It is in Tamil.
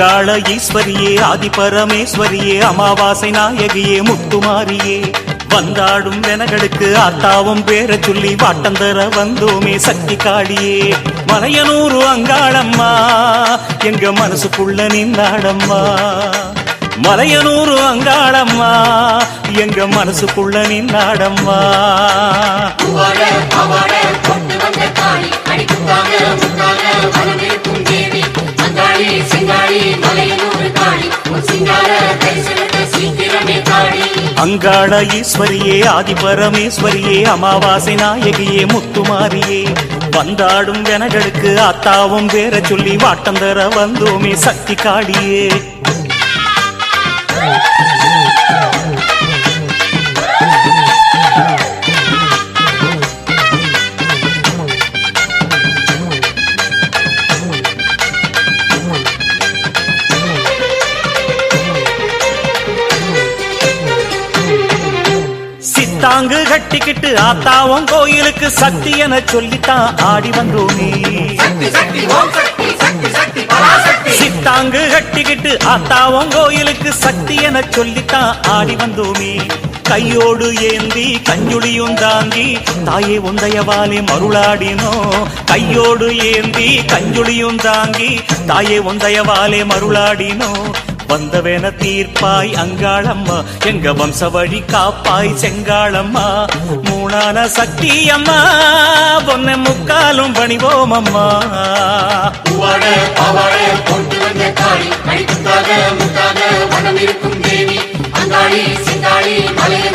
அங்காள ஈஸ்வரியே ஆதி பரமேஸ்வரியே அமாவாசை நாயகியே முத்துமாரியே. வந்தாடும் வெனகளுக்கு ஆத்தாவும் பேர சொல்லி வாட்டந்தர வந்தோமே சக்தி காளியே. மலையனூரு அங்காளம்மா எங்க மனசுக்குள்ள நின்னாடம்மா மலையனூரு அங்காளம்மா எங்க மனசுக்குள்ள நின்னாடம்மா அங்காள ஈஸ்வரியே ஆதிபரமேஸ்வரியே அமாவாசை நாயகியே முத்துமாரியே. வந்தாடும் வெனகளுக்கு அத்தாவும் பேர சொல்லி வாட்டம் தர வந்தோமே சக்தி காளியே தாங்கு கட்டிக்கிட்டு ஆத்தாவும் கோயிலுக்கு சக்தி என சொல்லித்தான் ஆடி வந்தோமே. சித்தாங்கு கட்டிக்கிட்டு ஆத்தாவும் கோயிலுக்கு சக்தி என சொல்லித்தான் ஆடி வந்தோமே. கையோடு ஏந்தி கஞ்சுளியும் தாங்கி தாயே உந்தையவாலே மருளாடினோ கையோடு ஏந்தி கஞ்சுளியும் தாங்கி தாயே உந்தையவாலே மருளாடினோ வந்தவென தீர்ப்பாய் அங்காளம்மா. எங்க வம்ச வழி காப்பாய் செங்காளம்மா. மூணான சக்தி அம்மா பொன்ன முக்காலும் பணிவோம் அம்மா மலைய